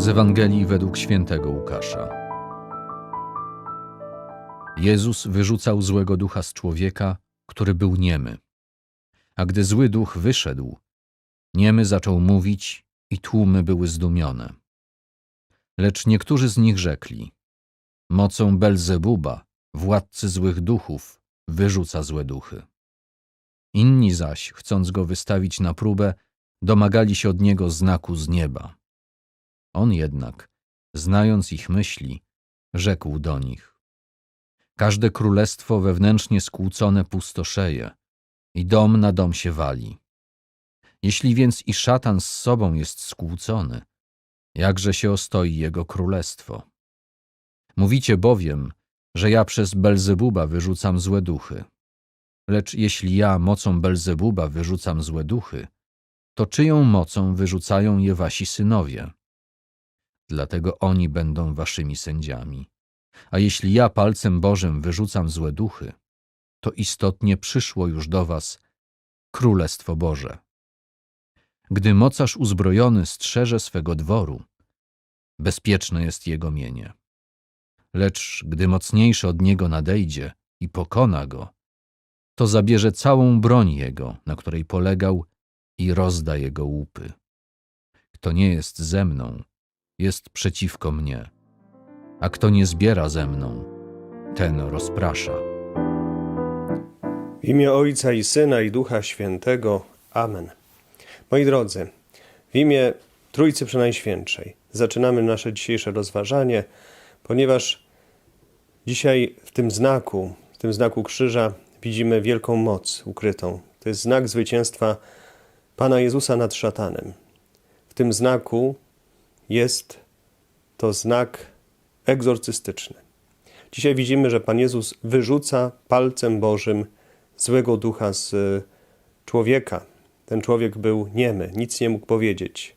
Z Ewangelii według świętego Łukasza. Jezus wyrzucał złego ducha z człowieka, który był niemy. A gdy zły duch wyszedł, niemy zaczął mówić i tłumy były zdumione. Lecz niektórzy z nich rzekli: Mocą Belzebuba, władcy złych duchów, wyrzuca złe duchy. Inni zaś, chcąc go wystawić na próbę, domagali się od niego znaku z nieba. On jednak, znając ich myśli, rzekł do nich: Każde królestwo wewnętrznie skłócone pustoszeje i dom na dom się wali. Jeśli więc i szatan z sobą jest skłócony, jakże się ostoi jego królestwo? Mówicie bowiem, że ja przez Belzebuba wyrzucam złe duchy. Lecz jeśli ja mocą Belzebuba wyrzucam złe duchy, to czyją mocą wyrzucają je wasi synowie? Dlatego oni będą waszymi sędziami. A jeśli ja palcem Bożym wyrzucam złe duchy, to istotnie przyszło już do was Królestwo Boże. Gdy mocarz uzbrojony strzeże swego dworu, bezpieczne jest jego mienie. Lecz gdy mocniejszy od niego nadejdzie i pokona go, to zabierze całą broń jego, na której polegał, i rozda jego łupy. Kto nie jest ze mną, jest przeciwko mnie, a kto nie zbiera ze mną, ten rozprasza. W imię Ojca i Syna i Ducha Świętego. Amen. Moi drodzy, w imię Trójcy Przenajświętszej zaczynamy nasze dzisiejsze rozważanie, ponieważ dzisiaj w tym znaku, w tym znaku krzyża widzimy wielką moc ukrytą. To jest znak zwycięstwa Pana Jezusa nad szatanem. W tym znaku jest to znak egzorcystyczny. Dzisiaj widzimy, że Pan Jezus wyrzuca palcem Bożym złego ducha z człowieka. Ten człowiek był niemy, nic nie mógł powiedzieć.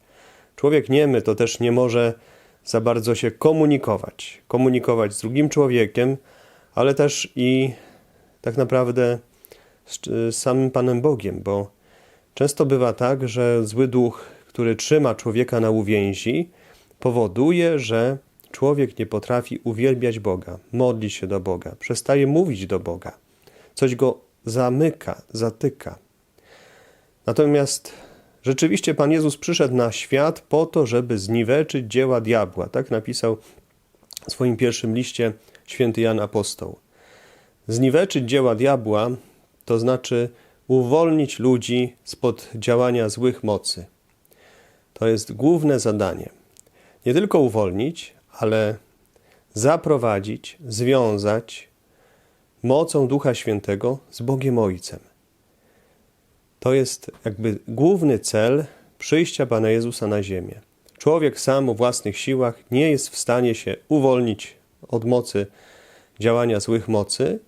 Człowiek niemy to też nie może za bardzo się komunikować. Komunikować z drugim człowiekiem, ale też i tak naprawdę z, z samym Panem Bogiem, bo często bywa tak, że zły duch, który trzyma człowieka na uwięzi, powoduje, że człowiek nie potrafi uwielbiać Boga, modlić się do Boga, przestaje mówić do Boga. Coś go zamyka, zatyka. Natomiast rzeczywiście Pan Jezus przyszedł na świat po to, żeby zniweczyć dzieła diabła. Tak napisał w swoim pierwszym liście święty Jan Apostoł. Zniweczyć dzieła diabła to znaczy uwolnić ludzi spod działania złych mocy. To jest główne zadanie. Nie tylko uwolnić, ale zaprowadzić, związać mocą Ducha Świętego z Bogiem Ojcem. To jest jakby główny cel przyjścia Pana Jezusa na ziemię. Człowiek sam o własnych siłach nie jest w stanie się uwolnić od mocy działania złych mocy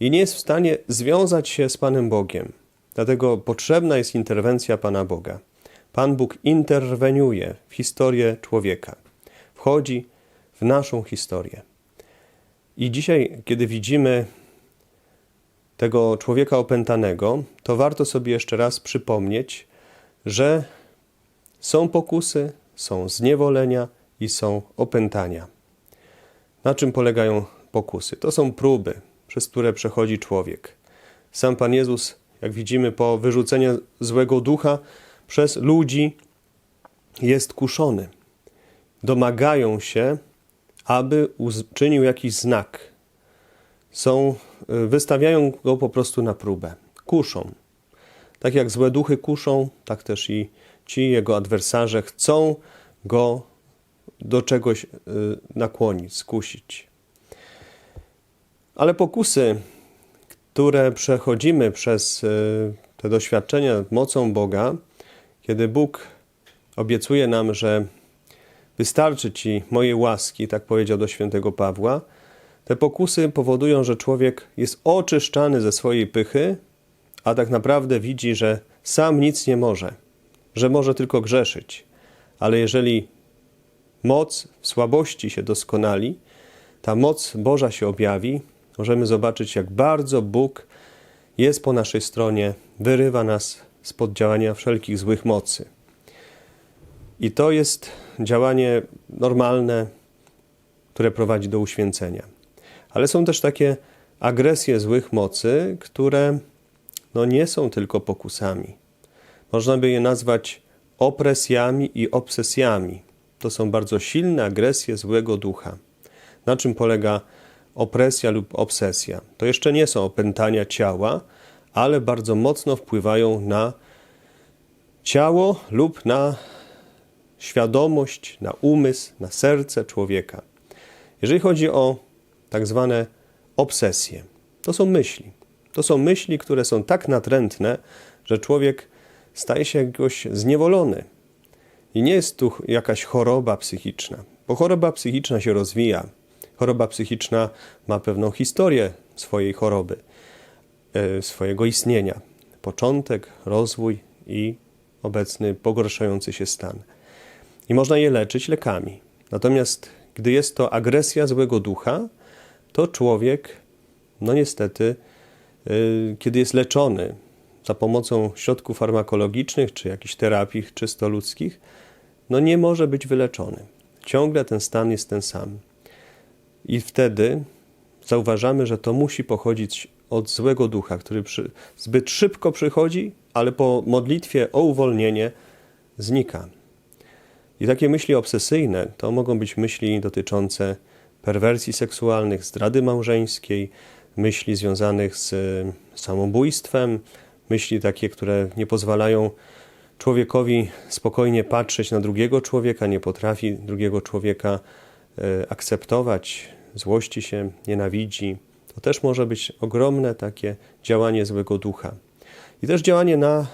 i nie jest w stanie związać się z Panem Bogiem. Dlatego potrzebna jest interwencja Pana Boga. Pan Bóg interweniuje w historię człowieka. Wchodzi w naszą historię. I dzisiaj, kiedy widzimy tego człowieka opętanego, to warto sobie jeszcze raz przypomnieć, że są pokusy, są zniewolenia i są opętania. Na czym polegają pokusy? To są próby, przez które przechodzi człowiek. Sam Pan Jezus, jak widzimy po wyrzuceniu złego ducha przez ludzi, jest kuszony. Domagają się, aby uczynił jakiś znak. Są, wystawiają go po prostu na próbę. Kuszą. Tak jak złe duchy kuszą, tak też i ci jego adwersarze chcą go do czegoś nakłonić, skusić. Ale pokusy, które przechodzimy przez te doświadczenia mocą Boga, kiedy Bóg obiecuje nam, że wystarczy Ci mojej łaski, tak powiedział do świętego Pawła, te pokusy powodują, że człowiek jest oczyszczany ze swojej pychy, a tak naprawdę widzi, że sam nic nie może, że może tylko grzeszyć. Ale jeżeli moc w słabości się doskonali, ta moc Boża się objawi, możemy zobaczyć, jak bardzo Bóg jest po naszej stronie, wyrywa nas spod działania wszelkich złych mocy. I to jest działanie normalne, które prowadzi do uświęcenia. Ale są też takie agresje złych mocy, które no nie są tylko pokusami. Można by je nazwać opresjami i obsesjami. To są bardzo silne agresje złego ducha. Na czym polega opresja lub obsesja? To jeszcze nie są opętania ciała, ale bardzo mocno wpływają na ciało lub na świadomość, na umysł, na serce człowieka. Jeżeli chodzi o tak zwane obsesje, to są myśli. To są myśli, które są tak natrętne, że człowiek staje się jakoś zniewolony. I nie jest tu jakaś choroba psychiczna, bo choroba psychiczna się rozwija. Choroba psychiczna ma pewną historię swojej choroby, swojego istnienia. Początek, rozwój i obecny pogorszający się stan. I można je leczyć lekami. Natomiast gdy jest to agresja złego ducha, to człowiek, no niestety, yy, kiedy jest leczony za pomocą środków farmakologicznych czy jakichś terapii czysto ludzkich, no nie może być wyleczony. Ciągle ten stan jest ten sam. I wtedy zauważamy, że to musi pochodzić od złego ducha, który przy, zbyt szybko przychodzi, ale po modlitwie o uwolnienie znika. I takie myśli obsesyjne to mogą być myśli dotyczące perwersji seksualnych, zdrady małżeńskiej, myśli związanych z e, samobójstwem, myśli takie, które nie pozwalają człowiekowi spokojnie patrzeć na drugiego człowieka, nie potrafi drugiego człowieka e, akceptować, złości się, nienawidzi. To też może być ogromne takie działanie złego ducha. I też działanie na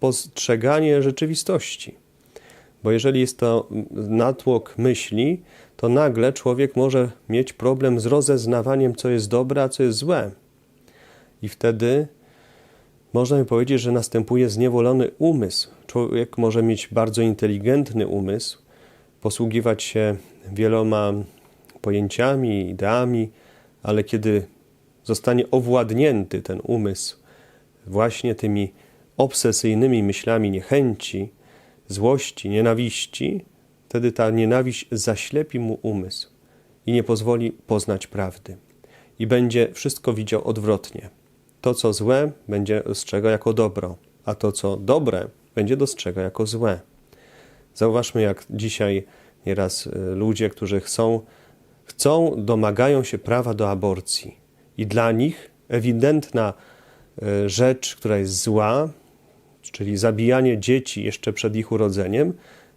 postrzeganie rzeczywistości. Bo jeżeli jest to natłok myśli, to nagle człowiek może mieć problem z rozeznawaniem, co jest dobre, a co jest złe. I wtedy można by powiedzieć, że następuje zniewolony umysł. Człowiek może mieć bardzo inteligentny umysł, posługiwać się wieloma pojęciami, ideami, ale kiedy zostanie owładnięty ten umysł właśnie tymi obsesyjnymi myślami niechęci, złości, nienawiści, wtedy ta nienawiść zaślepi mu umysł i nie pozwoli poznać prawdy. I będzie wszystko widział odwrotnie. To, co złe, będzie dostrzegał jako dobro, a to, co dobre, będzie dostrzegał jako złe. Zauważmy, jak dzisiaj nieraz y, ludzie, którzy chcą, chcą, domagają się prawa do aborcji. I dla nich ewidentna y, rzecz, która jest zła, czyli zabijanie dzieci jeszcze przed ich urodzeniem,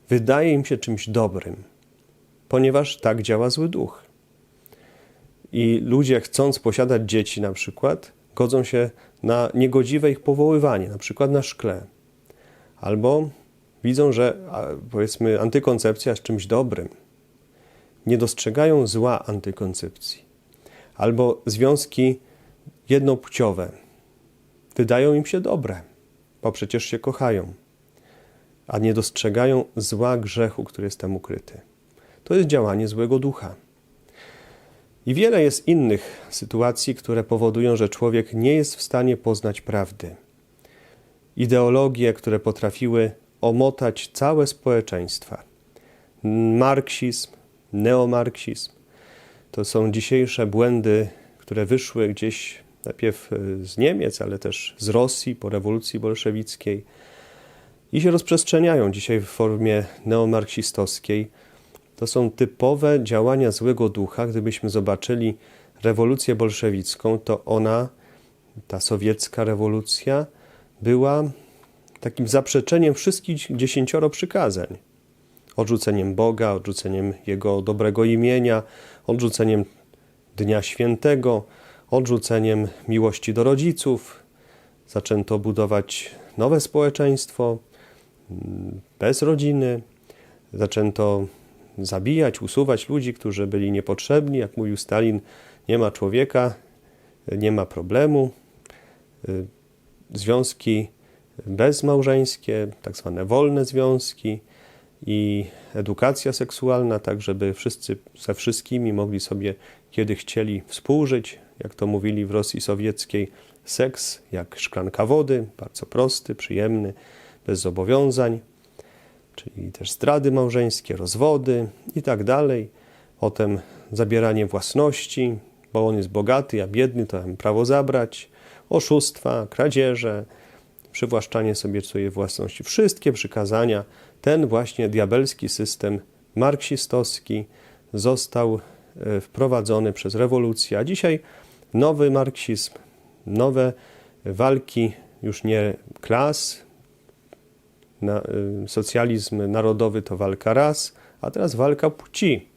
wydaje im się czymś dobrym, ponieważ tak działa zły duch. I ludzie, chcąc posiadać dzieci, na przykład, godzą się na niegodziwe ich powoływanie, na przykład na szkle. Albo widzą, że powiedzmy antykoncepcja jest czymś dobrym. Nie dostrzegają zła antykoncepcji. Albo związki jednopłciowe wydają im się dobre bo przecież się kochają, a nie dostrzegają zła grzechu, który jest tam ukryty. To jest działanie złego ducha. I wiele jest innych sytuacji, które powodują, że człowiek nie jest w stanie poznać prawdy. Ideologie, które potrafiły omotać całe społeczeństwa. Marksizm, neomarksizm to są dzisiejsze błędy, które wyszły gdzieś najpierw e, z Niemiec, ale też z Rosji po rewolucji bolszewickiej i się rozprzestrzeniają dzisiaj w formie neomarksistowskiej. To są typowe działania złego ducha. Gdybyśmy zobaczyli rewolucję bolszewicką, to ona, ta sowiecka rewolucja, była takim zaprzeczeniem wszystkich dziesięcioro przykazań. Odrzuceniem Boga, odrzuceniem Jego dobrego imienia, odrzuceniem Dnia Świętego, odrzuceniem miłości do rodziców. Zaczęto budować nowe społeczeństwo mm, bez rodziny. Zaczęto zabijać, usuwać ludzi, którzy byli niepotrzebni. Jak mówił Stalin, nie ma człowieka, nie ma problemu. Y, związki bezmałżeńskie, tak zwane wolne związki i edukacja seksualna, tak żeby wszyscy ze wszystkimi mogli sobie, kiedy chcieli, współżyć, jak to mówili w Rosji Sowieckiej, seks jak szklanka wody, bardzo prosty, przyjemny, bez zobowiązań. czyli też zdrady małżeńskie, rozwody i tak dalej. Potem zabieranie własności, bo on jest bogaty, a biedny, to mam prawo zabrać. Oszustwa, kradzieże, przywłaszczanie sobie swojej własności. Wszystkie przykazania, ten właśnie diabelski system marksistowski został e, wprowadzony przez rewolucję. A dzisiaj nowy marksizm, nowe walki już nie klas, na, y, socjalizm narodowy to walka ras, a teraz walka płci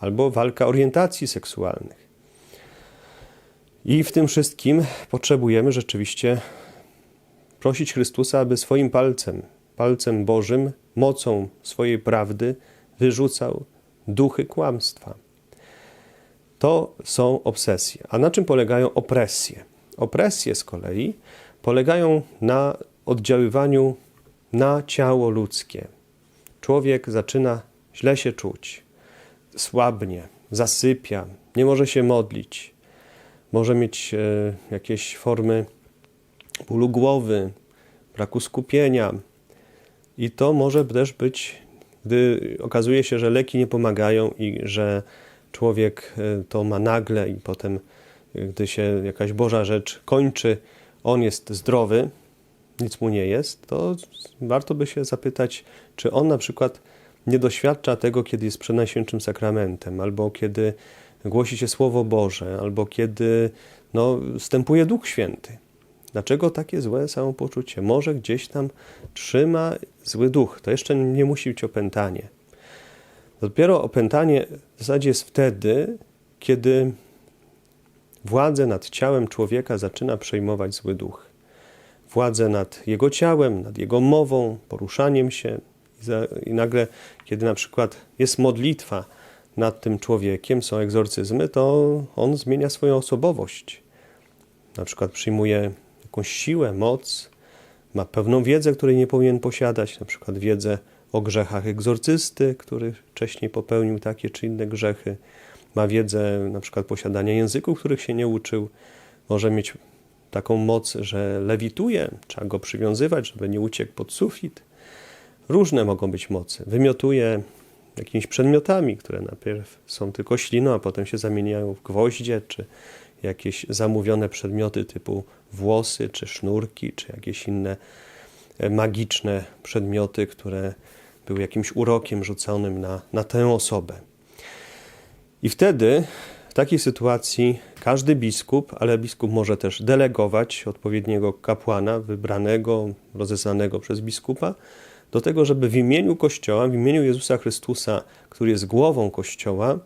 albo walka orientacji seksualnych. I w tym wszystkim potrzebujemy rzeczywiście prosić Chrystusa, aby swoim palcem, palcem Bożym, mocą swojej prawdy wyrzucał duchy kłamstwa. To są obsesje. A na czym polegają opresje? Opresje z kolei polegają na oddziaływaniu na ciało ludzkie. Człowiek zaczyna źle się czuć, słabnie, zasypia, nie może się modlić, może mieć e, jakieś formy bólu głowy, braku skupienia. I to może też być, gdy okazuje się, że leki nie pomagają i że człowiek e, to ma nagle i potem, e, gdy się jakaś Boża rzecz kończy, on jest zdrowy, nic mu nie jest, to warto by się zapytać, czy on na przykład nie doświadcza tego, kiedy jest przed Najświętszym Sakramentem, albo kiedy głosi się Słowo Boże, albo kiedy no, wstępuje Duch Święty. Dlaczego takie złe samopoczucie? Może gdzieś tam trzyma zły duch. To jeszcze nie musi być opętanie. Dopiero opętanie w zasadzie jest wtedy, kiedy władzę nad ciałem człowieka zaczyna przejmować zły duch. Władzę nad jego ciałem, nad jego mową, poruszaniem się. I, nagle, kiedy na przykład jest modlitwa nad tym człowiekiem, są egzorcyzmy, to on zmienia swoją osobowość. Na przykład przyjmuje jakąś siłę, moc, ma pewną wiedzę, której nie powinien posiadać, na przykład wiedzę o grzechach egzorcysty, który wcześniej popełnił takie czy inne grzechy, ma wiedzę na przykład posiadania języków, których się nie uczył, może mieć taką moc, że lewituje, trzeba go przywiązywać, żeby nie uciekł pod sufit. Różne mogą być mocy. Wymiotuje jakimiś przedmiotami, które najpierw są tylko śliną, a potem się zamieniają w gwoździe, czy jakieś zamówione przedmioty typu włosy, czy sznurki, czy jakieś inne e, magiczne przedmioty, które były jakimś urokiem rzuconym na, na tę osobę. I wtedy w takiej sytuacji każdy biskup, ale biskup może też delegować odpowiedniego kapłana, wybranego, rozeznanego przez biskupa, do tego, żeby w imieniu Kościoła, w imieniu Jezusa Chrystusa, który jest głową Kościoła,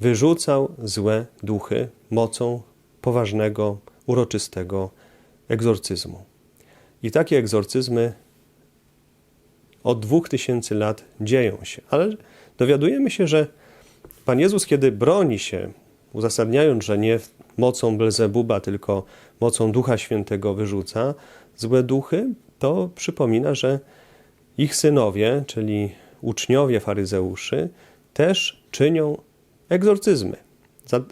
wyrzucał złe duchy mocą poważnego, uroczystego egzorcyzmu. I takie egzorcyzmy od dwóch tysięcy lat dzieją się. Ale dowiadujemy się, że Pan Jezus, kiedy broni się, uzasadniając, że nie mocą Belzebuba, tylko mocą Ducha Świętego wyrzuca złe duchy, to przypomina, że ich synowie, czyli uczniowie faryzeuszy, też czynią egzorcyzmy.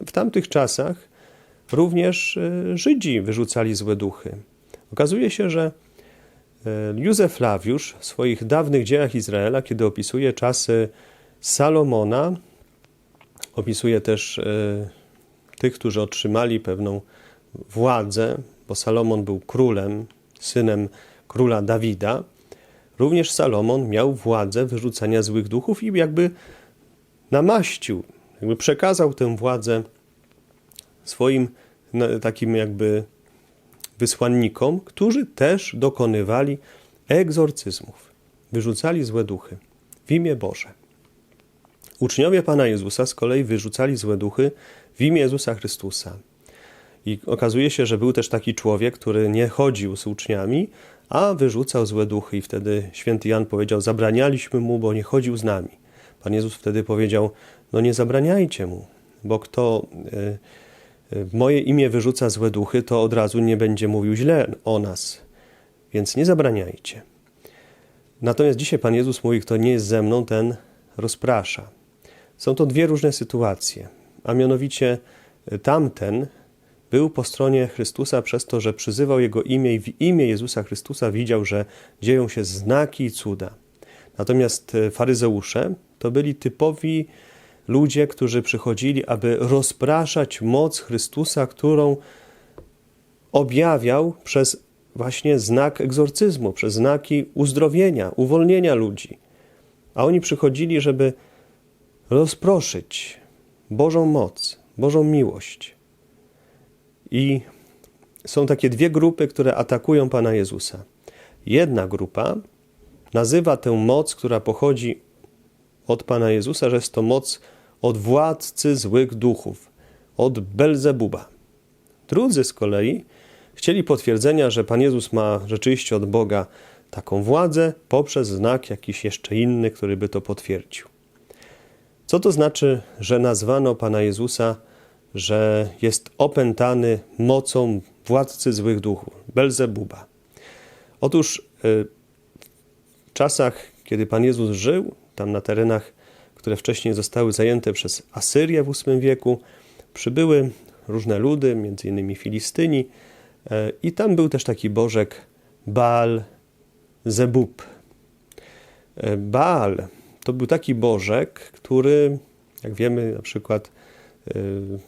W tamtych czasach również e, Żydzi wyrzucali złe duchy. Okazuje się, że e, Józef Flawiusz w swoich dawnych dziełach Izraela, kiedy opisuje czasy Salomona, opisuje też e, tych, którzy otrzymali pewną władzę, bo Salomon był królem, synem króla Dawida. Również Salomon miał władzę wyrzucania złych duchów i jakby namaścił, jakby przekazał tę władzę swoim takim jakby wysłannikom, którzy też dokonywali egzorcyzmów, wyrzucali złe duchy w imię Boże. Uczniowie Pana Jezusa z kolei wyrzucali złe duchy w imię Jezusa Chrystusa. I okazuje się, że był też taki człowiek, który nie chodził z uczniami, a wyrzucał złe duchy. I wtedy święty Jan powiedział: Zabranialiśmy mu, bo nie chodził z nami. Pan Jezus wtedy powiedział: No nie zabraniajcie mu, bo kto y, y, w moje imię wyrzuca złe duchy, to od razu nie będzie mówił źle o nas. Więc nie zabraniajcie. Natomiast dzisiaj Pan Jezus mówi: Kto nie jest ze mną, ten rozprasza. Są to dwie różne sytuacje, a mianowicie y, tamten był po stronie Chrystusa przez to, że przyzywał Jego imię i w imię Jezusa Chrystusa widział, że dzieją się znaki i cuda. Natomiast e, faryzeusze to byli typowi ludzie, którzy przychodzili, aby rozpraszać moc Chrystusa, którą objawiał przez właśnie znak egzorcyzmu, przez znaki uzdrowienia, uwolnienia ludzi. A oni przychodzili, żeby rozproszyć Bożą moc, Bożą miłość. I są takie dwie grupy, które atakują Pana Jezusa. Jedna grupa nazywa tę moc, która pochodzi od Pana Jezusa, że jest to moc od władcy złych duchów, od Belzebuba. Drudzy z kolei chcieli potwierdzenia, że Pan Jezus ma rzeczywiście od Boga taką władzę poprzez znak jakiś jeszcze inny, który by to potwierdził. Co to znaczy, że nazwano Pana Jezusa, że jest opętany mocą władcy złych duchów, Belzebuba? Otóż y, w czasach, kiedy Pan Jezus żył, tam na terenach, które wcześniej zostały zajęte przez Asyrię w VIII wieku, przybyły różne ludy, innymi Filistyni, y, i tam był też taki bożek Baal Zebub. Y, Baal to był taki bożek, który, jak wiemy, na przykład, yy,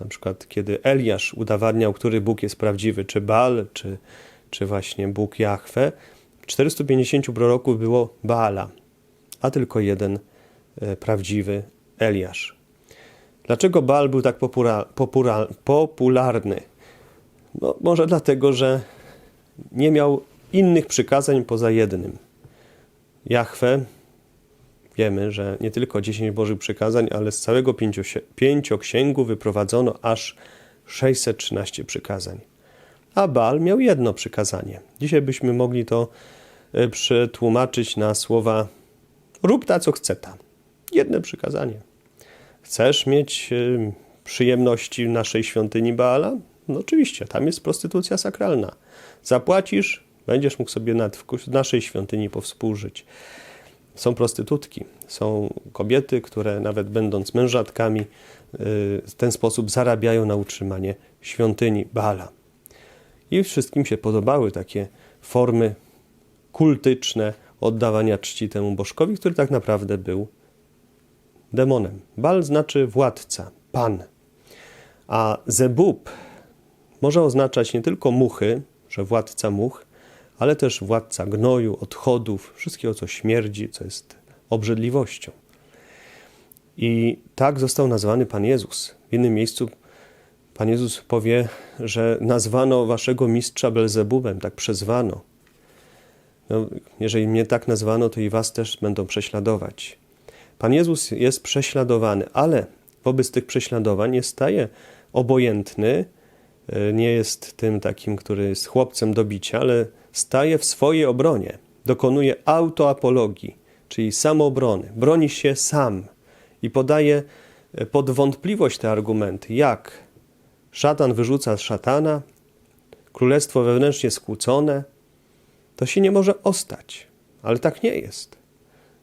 na przykład kiedy Eliasz udowadniał, który Bóg jest prawdziwy, czy Baal, czy, czy właśnie Bóg Jahwe, 450 proroków było Baala, a tylko jeden prawdziwy Eliasz. Dlaczego Baal był tak popura, popura, popularny? No, może dlatego, że nie miał innych przykazań poza jednym. Jahwe wiemy, że nie tylko 10 Bożych przykazań, ale z całego pięcioksięgu wyprowadzono aż 613 przykazań. A Baal miał jedno przykazanie. Dzisiaj byśmy mogli to e, przetłumaczyć na słowa rób ta, co chce ta. Jedno przykazanie. Chcesz mieć e, przyjemności w naszej świątyni Baala? No oczywiście, tam jest prostytucja sakralna. Zapłacisz, będziesz mógł sobie w naszej świątyni powspółżyć. Są prostytutki, są kobiety, które nawet będąc mężatkami, y, w ten sposób zarabiają na utrzymanie świątyni Baala. I wszystkim się podobały takie formy kultyczne oddawania czci temu bożkowi, który tak naprawdę był demonem. Baal znaczy władca, pan. A Zebub może oznaczać nie tylko muchy, że władca much, ale też władca gnoju, odchodów, wszystkiego, co śmierdzi, co jest obrzydliwością. I tak został nazwany Pan Jezus. W innym miejscu Pan Jezus powie, że nazwano waszego mistrza Belzebubem, tak przezwano. No, jeżeli mnie tak nazwano, to i was też będą prześladować. Pan Jezus jest prześladowany, ale wobec tych prześladowań nie staje obojętny, e, nie jest tym takim, który jest chłopcem do bicia, ale staje w swojej obronie, dokonuje autoapologii, czyli samoobrony, broni się sam i podaje e, pod wątpliwość te argumenty, jak szatan wyrzuca szatana, królestwo wewnętrznie skłócone, to się nie może ostać, ale tak nie jest.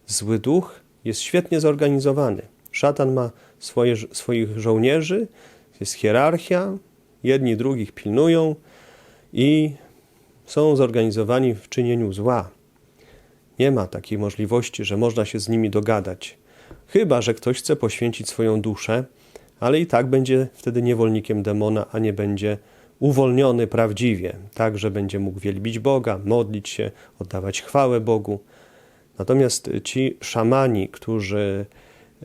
Zły duch jest świetnie zorganizowany. Szatan ma swoje, swoich żołnierzy, jest hierarchia, jedni drugich pilnują i są zorganizowani w czynieniu zła. Nie ma takiej możliwości, że można się z nimi dogadać. Chyba, że ktoś chce poświęcić swoją duszę, ale i tak będzie wtedy niewolnikiem demona, a nie będzie uwolniony prawdziwie, tak, że będzie mógł wielbić Boga, modlić się, oddawać chwałę Bogu. Natomiast ci szamani, którzy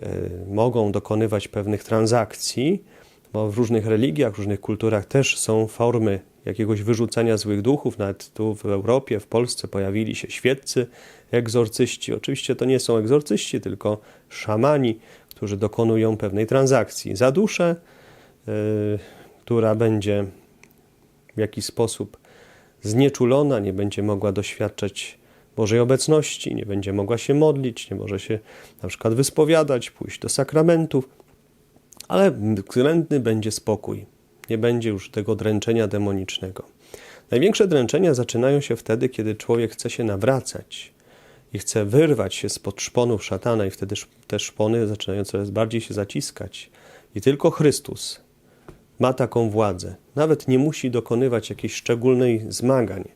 y, mogą dokonywać pewnych transakcji, bo w różnych religiach, w różnych kulturach też są formy jakiegoś wyrzucania złych duchów. Nawet tu w Europie, w Polsce pojawili się świeccy egzorcyści. Oczywiście to nie są egzorcyści, tylko szamani, którzy dokonują pewnej transakcji za duszę, yy, która będzie w jakiś sposób znieczulona, nie będzie mogła doświadczać Bożej obecności, nie będzie mogła się modlić, nie może się na przykład wyspowiadać, pójść do sakramentów, ale względny będzie spokój nie będzie już tego dręczenia demonicznego. Największe dręczenia zaczynają się wtedy, kiedy człowiek chce się nawracać i chce wyrwać się spod szponów szatana, i wtedy te szpony zaczynają coraz bardziej się zaciskać. I tylko Chrystus ma taką władzę. Nawet nie musi dokonywać jakiejś szczególnej zmagań.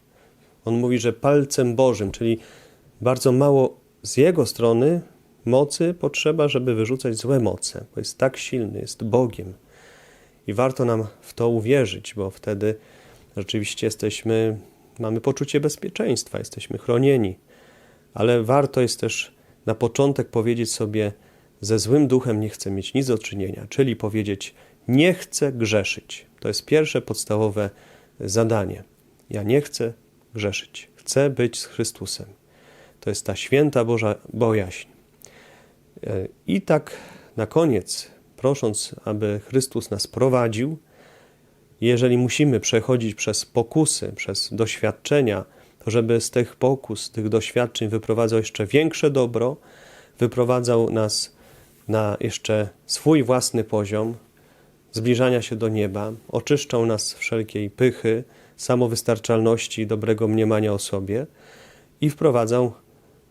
On mówi, że palcem Bożym, czyli bardzo mało z jego strony mocy potrzeba, żeby wyrzucać złe moce, bo jest tak silny, jest Bogiem. I warto nam w to uwierzyć, bo wtedy rzeczywiście jesteśmy, mamy poczucie bezpieczeństwa, jesteśmy chronieni. Ale warto jest też na początek powiedzieć sobie, ze złym duchem nie chcę mieć nic do czynienia, czyli powiedzieć, nie chcę grzeszyć. To jest pierwsze podstawowe zadanie. Ja nie chcę grzeszyć. Chcę być z Chrystusem. To jest ta święta Boża bojaźń. E, I tak na koniec, prosząc, aby Chrystus nas prowadził, jeżeli musimy przechodzić przez pokusy, przez doświadczenia, to żeby z tych pokus, tych doświadczeń wyprowadzał jeszcze większe dobro, wyprowadzał nas na jeszcze swój własny poziom zbliżania się do nieba, oczyszczał nas z wszelkiej pychy, samowystarczalności i dobrego mniemania o sobie i wprowadzał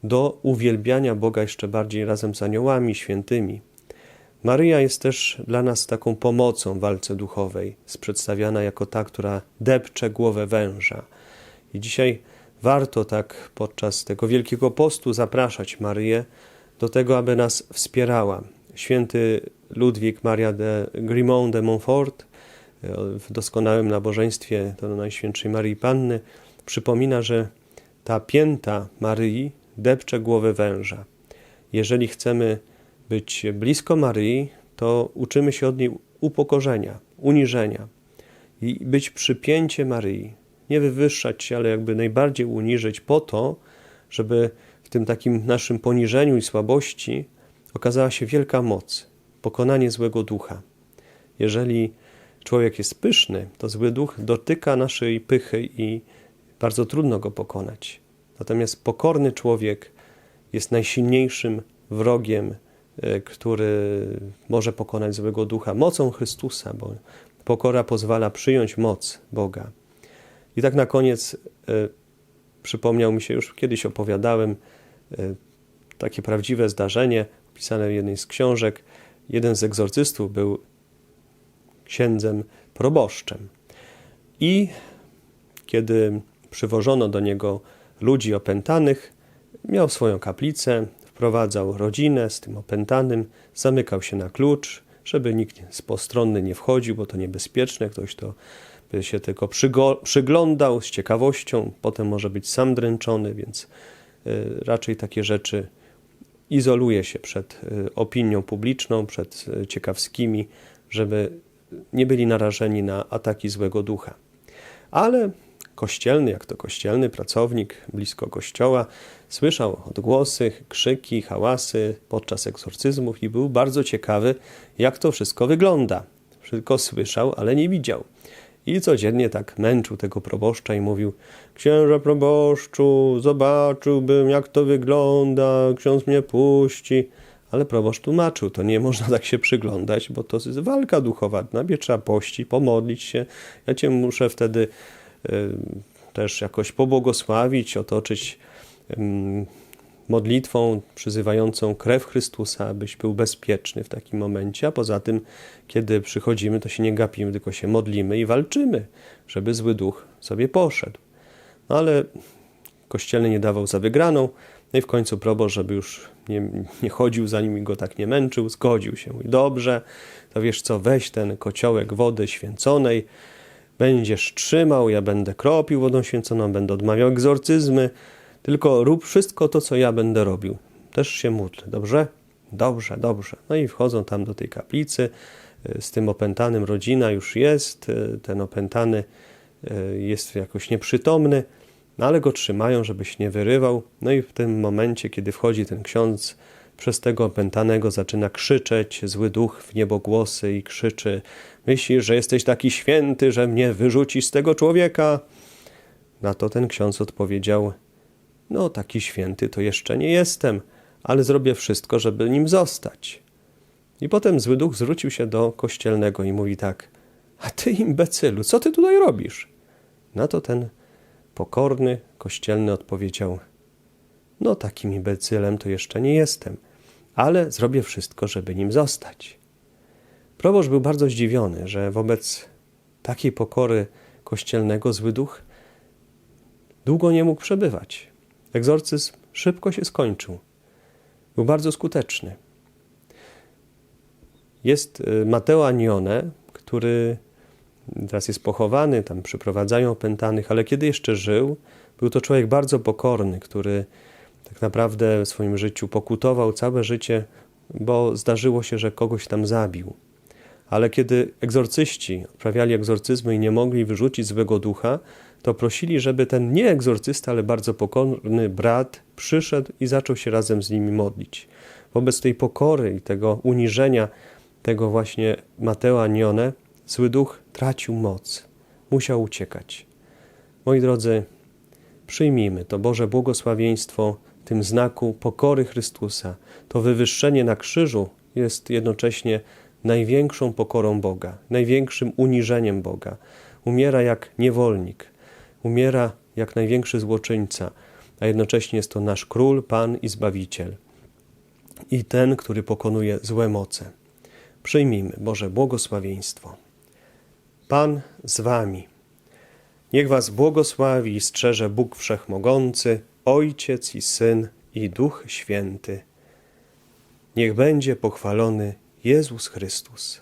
do uwielbiania Boga jeszcze bardziej razem z aniołami świętymi. Maryja jest też dla nas taką pomocą w walce duchowej, jest przedstawiana jako ta, która depcze głowę węża. I dzisiaj warto tak podczas tego Wielkiego Postu zapraszać Maryję do tego, aby nas wspierała. Święty Ludwik Maria de Grimont de Montfort w doskonałym nabożeństwie do Najświętszej Maryi Panny przypomina, że ta pięta Maryi depcze głowę węża. Jeżeli chcemy być blisko Maryi, to uczymy się od niej upokorzenia, uniżenia i być przypięcie Maryi. Nie wywyższać się, ale jakby najbardziej uniżyć po to, żeby w tym takim naszym poniżeniu i słabości okazała się wielka moc, pokonanie złego ducha. Jeżeli człowiek jest pyszny, to zły duch dotyka naszej pychy i bardzo trudno go pokonać. Natomiast pokorny człowiek jest najsilniejszym wrogiem, e, który może pokonać złego ducha mocą Chrystusa, bo pokora pozwala przyjąć moc Boga. I tak na koniec e, przypomniał mi się, już kiedyś opowiadałem, e, takie prawdziwe zdarzenie opisane w jednej z książek. Jeden z egzorcystów był księdzem proboszczem. I kiedy przywożono do niego ludzi opętanych, miał swoją kaplicę, wprowadzał rodzinę z tym opętanym, zamykał się na klucz, żeby nikt z postronny nie wchodził, bo to niebezpieczne, ktoś to by się tylko przyglądał z ciekawością, potem może być sam dręczony, więc y, raczej takie rzeczy izoluje się przed y, opinią publiczną, przed y, ciekawskimi, żeby nie byli narażeni na ataki złego ducha. Ale kościelny, jak to kościelny pracownik blisko kościoła, słyszał odgłosy, krzyki, hałasy podczas egzorcyzmów i był bardzo ciekawy, jak to wszystko wygląda. Tylko słyszał, ale nie widział. I codziennie tak męczył tego proboszcza i mówił: Księże proboszczu, zobaczyłbym, jak to wygląda, ksiądz mnie puści. Ale proboszcz tłumaczył, to nie można tak się przyglądać, bo to jest walka duchowa. Najpierw trzeba pościć, pomodlić się. Ja cię muszę wtedy też jakoś pobłogosławić, otoczyć modlitwą przyzywającą krew Chrystusa, abyś był bezpieczny w takim momencie. A poza tym, kiedy przychodzimy, to się nie gapimy, tylko się modlimy i walczymy, żeby zły duch sobie poszedł. No ale kościelny nie dawał za wygraną. No i w końcu proboszcz, żeby już nie, nie chodził za nim i go tak nie męczył, zgodził się. Mówi, dobrze, to wiesz co, weź ten kociołek wody święconej, będziesz trzymał, ja będę kropił wodą święconą, będę odmawiał egzorcyzmy, tylko rób wszystko to, co ja będę robił. Też się módl, dobrze? Dobrze, dobrze. No i wchodzą tam do tej kaplicy, y, z tym opętanym rodzina już jest, y, ten opętany y, jest jakoś nieprzytomny, no ale go trzymają, żeby się nie wyrywał. No i w tym momencie, kiedy wchodzi ten ksiądz, przez tego opętanego zaczyna krzyczeć, zły duch w niebogłosy i krzyczy: Myślisz, że jesteś taki święty, że mnie wyrzucisz z tego człowieka? Na to ten ksiądz odpowiedział: No, taki święty to jeszcze nie jestem, ale zrobię wszystko, żeby nim zostać. I potem zły duch zwrócił się do kościelnego i mówi tak: A ty, imbecylu, co ty tutaj robisz? Na to ten Pokorny, kościelny odpowiedział: No, takim imbecylem to jeszcze nie jestem, ale zrobię wszystko, żeby nim zostać. Proboszcz był bardzo zdziwiony, że wobec takiej pokory kościelnego zły duch długo nie mógł przebywać. Egzorcyzm szybko się skończył. był bardzo skuteczny. Jest y, Mateo Anione, który teraz jest pochowany, tam przyprowadzają opętanych, ale kiedy jeszcze żył, był to człowiek bardzo pokorny, który tak naprawdę w swoim życiu pokutował całe życie, bo zdarzyło się, że kogoś tam zabił. Ale kiedy egzorcyści odprawiali egzorcyzmy i nie mogli wyrzucić złego ducha, to prosili, żeby ten nie egzorcysta, ale bardzo pokorny brat przyszedł i zaczął się razem z nimi modlić. Wobec tej pokory i tego uniżenia, tego właśnie Mateo Anione, zły duch tracił moc, musiał uciekać. Moi drodzy, przyjmijmy to Boże błogosławieństwo w tym znaku pokory Chrystusa. To wywyższenie na krzyżu jest jednocześnie największą pokorą Boga, największym uniżeniem Boga. Umiera jak niewolnik, umiera jak największy złoczyńca, a jednocześnie jest to nasz król, Pan i Zbawiciel. I ten, który pokonuje złe moce. Przyjmijmy Boże błogosławieństwo. Pan z wami. Niech was błogosławi i strzeże Bóg Wszechmogący, Ojciec i Syn i Duch Święty. Niech będzie pochwalony Jezus Chrystus.